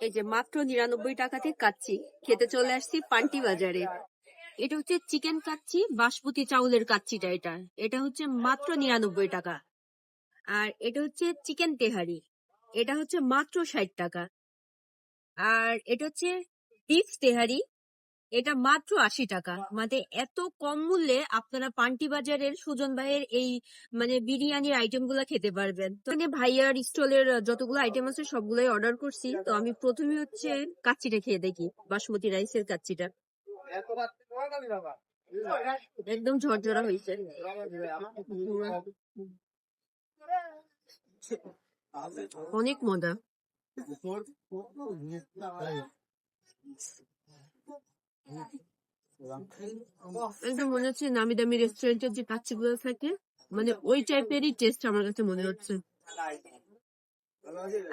এই যে মাত্র নিরানব্বই টাকাতে কাচ্ছি খেতে চলে আসছি পান্টি বাজারে। এটা হচ্ছে চিকেন কাচ্ছি বাসমতি চাউলের কাচ্ছিটা এটা। এটা হচ্ছে মাত্র নিরানব্বই টাকা। আর এটা হচ্ছে চিকেন তেহারি। এটা হচ্ছে মাত্র ষাট টাকা। আর এটা হচ্ছে বিফ তেহারি। এটা মাত্র আশি টাকা। মানে এত কম মূল্যে আপনারা পান্টি বাজারের সুজন ভাইয়ের এই মানে বিরিয়ানির আইটেমগুলা খেতে পারবেন। তো ভাইয়ার স্টলের যতগুলো আইটেম আছে সবগুলোই অর্ডার করছি। তো আমি প্রথমে হচ্ছে কাচ্চিটা খেয়ে দেখি বাসমতি রাইসের কাচ্চিটা। একদম ঝরঝরা হয়েছে। অনেক মজা। একদম মনে হচ্ছে নামি দামি রেস্টুরেন্টের যে কাচ্চিগুলো থাকে মানে ওই টাইপেরই টেস্ট আমার কাছে মনে হচ্ছে।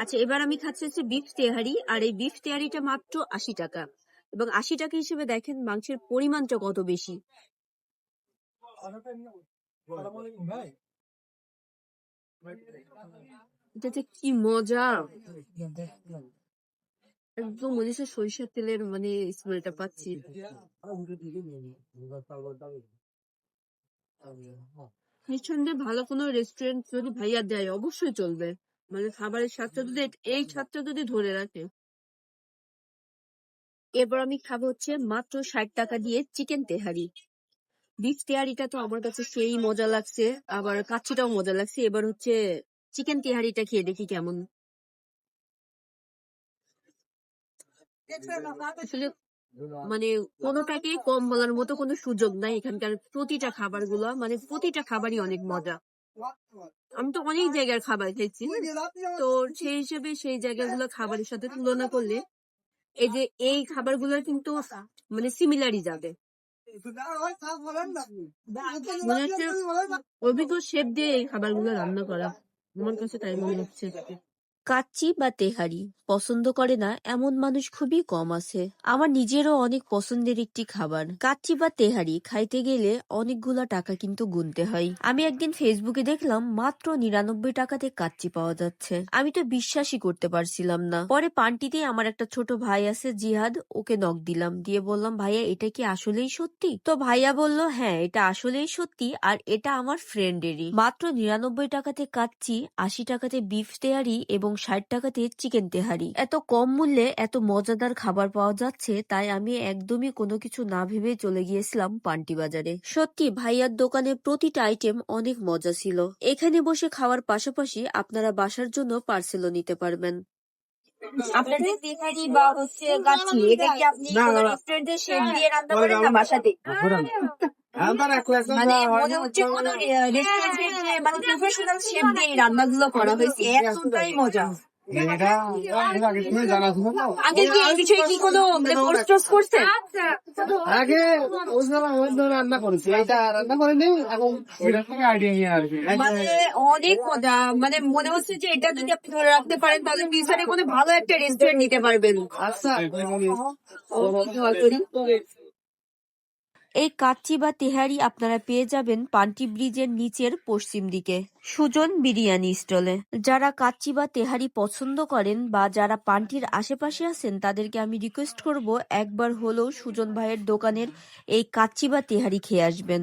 আচ্ছা এবার আমি খাচ্ছি হচ্ছে বিফ তেহারি, আর এই বিফ তেহারিটা মাত্র আশি টাকা। এবং আশি টাকা হিসেবে দেখেন মাংসের পরিমাণটা কত বেশি। এটাতে কি মজা! একদম মনে হচ্ছে সরিষার তেলের মানে স্মেলটা পাচ্ছি। ভালো কোনো রেস্টুরেন্ট যদি ভাইয়া দেয়, অবশ্যই চলবে। মানে খাবারের স্বাদটা যদি এই স্বাদটা যদি ধরে রাখে। এরপর আমি খাব হচ্ছে মাত্র ষাট টাকা দিয়ে চিকেন তেহারি। বিফ তেহারিটা তো আমার কাছে সেই মজা লাগছে, আবার কাচ্চিটাও মজা লাগছে। এবার হচ্ছে চিকেন তেহারিটা খেয়ে দেখি কেমন। মানে কোনোটাকে কম বলার মতো কোনো সুযোগ নাই এখানকার প্রতিটা খাবারগুলো মানে প্রতিটা খাবারই অনেক মজা। আমি তো অনেক জায়গার খাবার খেয়েছি। তো সেই হিসেবে সেই জায়গাগুলো খাবারের সাথে তুলনা করলে এই যে এই খাবারগুলোর কিন্তু মানে সিমিলারই যাবে। মনে অভিজ্ঞ শেফ দিয়ে এই খাবারগুলো রান্না করা। আমার কাছে তাই মনে হচ্ছে। কাচ্চি বা তেহারি পছন্দ করে না এমন মানুষ খুবই কম আছে। আমার নিজেরও অনেক পছন্দের একটি খাবার। কাচ্চি বা তেহারি খাইতে গেলে অনেকগুলা টাকা কিন্তু গুনতে হয়। আমি একদিন ফেসবুকে দেখলাম মাত্র নিরানব্বই টাকাতে কাচ্চি পাওয়া যাচ্ছে। আমি তো বিশ্বাসই করতে পারছিলাম না। পরে পান্টিতে আমার একটা ছোট ভাই আছে জিহাদ, ওকে নক দিলাম। দিয়ে বললাম, ভাইয়া, এটা কি আসলেই সত্যি? তো ভাইয়া বলল হ্যাঁ এটা আসলেই সত্যি আর এটা আমার ফ্রেন্ডেরই মাত্র নিরানব্বই টাকাতে কাচ্চি, আশি টাকাতে বিফ তেহারি এবং ষাট টাকাতে চিকেন তেহারি। এত কম মূল্যে এত মজাদার খাবার পাওয়া যাচ্ছে তাই আমি একদমই কোনো কিছু না ভেবে চলে গিয়েছিলাম পান্টি বাজারে। সত্যি ভাইয়ার দোকানে প্রতিটা আইটেম অনেক মজা ছিল। এখানে বসে খাওয়ার পাশাপাশি আপনারা বাসার জন্য পার্সেলও নিতে পারবেন। আপনাদের বা হচ্ছে কাচ্চি এটা কি আপনি রেস্টুরেন্টে শেফ দিয়ে রান্না করেন না বাসাতে মানে মনে হচ্ছে কোনো রেস্টুরেন্টে মানে প্রফেশনাল শেফ দিয়ে রান্নাগুলো করা হয়েছে এতটাই মজা। আগে কি এই বিষয়ে কি কোনো মানে কোর্স টোর্স আগে রান্না করেছি এটা রান্না করিনি এখন থেকে আইডিয়া নিয়ে মানে অনেক মজা মানে মনে হচ্ছে যে এটা যদি আপনি ধরে রাখতে পারেন তাহলে ফিউচারে কোনো ভালো একটা রেস্টুরেন্ট নিতে পারবেন। আচ্ছা। করি। এই কাচ্চি বা তেহারি আপনারা পেয়ে যাবেন পান্টি ব্রিজের নিচের পশ্চিম দিকে। সুজন বিরিয়ানি স্টলে। যারা কাচ্চি বা তেহারি পছন্দ করেন বা যারা পান্টির আশেপাশে আছেন, তাদেরকে আমি রিকোয়েস্ট করব একবার হলেও সুজন ভাইয়ের দোকানের এই কাচ্চি বা তেহারি খেয়ে আসবেন।